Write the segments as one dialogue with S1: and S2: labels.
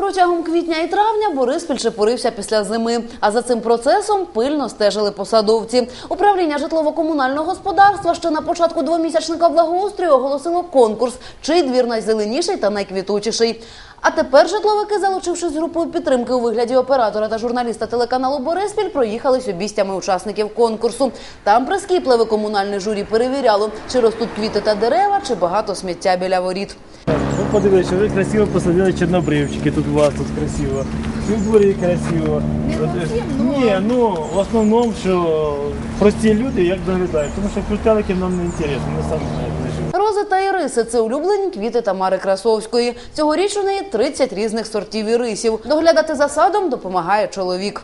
S1: Протягом квітня і травня Бориспіль чепурився після зими. А за цим процесом пильно стежили посадовці. Управління житлово-комунального господарства ще на початку двомісячника благоустрою оголосило конкурс, чий двір найзеленіший та найквітучіший. А тепер житловики, залучившись з групою підтримки у вигляді оператора та журналіста телеканалу Бориспіль, проїхались обійстями учасників конкурсу. Там прискіпливе комунальне журі перевіряло, чи ростуть квіти та дерева, чи багато сміття біля воріт.
S2: Ви подивіться, ви красиво посадили чорнобривчики, тут у вас тут красиво. І в дворі красиво. Ні, ну в основному, що прості люди як доглядають, тому що крутелики нам не інтересно, ми самі.
S1: Рози та іриси це улюблені квіти Тамари Красовської. Цьогоріч у неї 30 різних сортів ірисів. Доглядати за садом допомагає чоловік.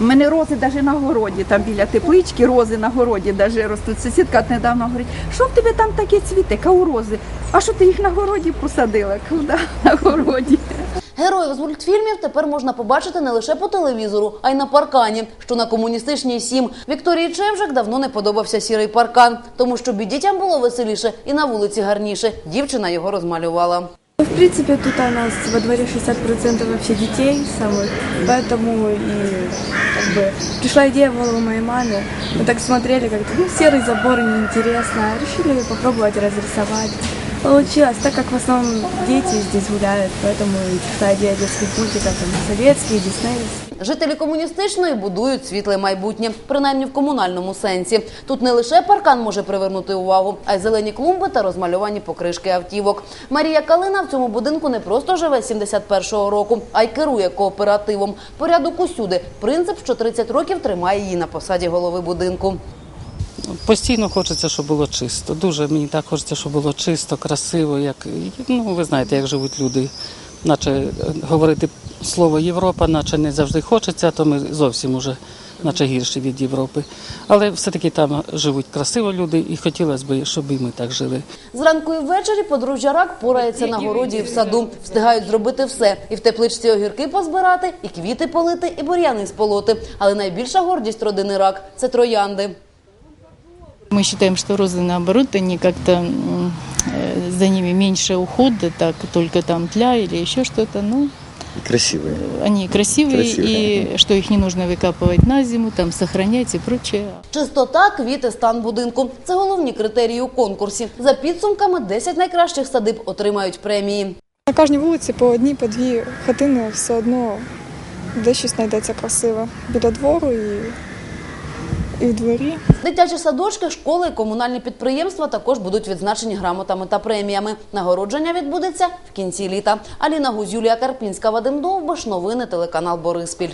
S3: У мене рози навіть на городі, там біля теплички, рози на городі навіть ростуть. Сусідка недавно говорить, що в тебе там такі цвіти, кажу, рози. А що ти їх на городі посадила? Куди? На городі.
S1: Героїв з мультфільмів тепер можна побачити не лише по телевізору, а й на паркані, що на комуністичній сім. Вікторії Чевжик давно не подобався сірий паркан, тому щоб і дітям було веселіше, і на вулиці гарніше. Дівчина його розмалювала.
S4: В принципе, тут у нас во дворе 60% вообще детей самых, поэтому и как бы пришла идея в голову моей маме. Мы так смотрели, как ну, серый забор неинтересно, решили попробовать разрисовать. Получилось, так как в основном дети здесь гуляют, поэтому идея детских мультиков, там, советские, диснеевские.
S1: Жителі комуністичної будують світле майбутнє, принаймні в комунальному сенсі. Тут не лише паркан може привернути увагу, а й зелені клумби та розмальовані покришки автівок. Марія Калина в цьому будинку не просто живе з 71-го року, а й керує кооперативом. Порядок усюди. Принцип, що 30 років тримає її на посаді голови будинку.
S5: Постійно хочеться, щоб було чисто. Дуже мені так хочеться, щоб було чисто, красиво. Як ну ви знаєте, як живуть люди. Наче е, говорити слово Європа, наче не завжди хочеться, то ми зовсім уже наче гірші від Європи. Але все-таки там живуть красиво люди, і хотілося б, щоб і ми так жили.
S1: Зранку і ввечері подружжя рак порається на городі і в саду. Встигають зробити все. І в тепличці огірки позбирати, і квіти полити, і бур'яни сполоти. Але найбільша гордість родини рак це троянди.
S6: Мы считаем, что розы, наоборот, они как-то м, э, за ними меньше ухода, так только там тля или еще что-то. Ну,
S7: Красивые.
S6: они красивые,
S7: Красивые,
S6: и что их не нужно выкапывать на зиму, там сохранять и прочее.
S1: Чистота, квіти, стан будинку – це головні критерії у конкурсі. За підсумками 10 найкращих садиб отримають премії.
S8: На кожній вулиці по одній, по дві хатини все одно де щось знайдеться красиве. Біля двору і, і в дворі.
S1: Дитячі садочки, школи комунальні підприємства також будуть відзначені грамотами та преміями. Нагородження відбудеться в кінці літа. Аліна Гузь, Юлія Карпінська, Вадим Довбаш, Новини телеканал Бориспіль.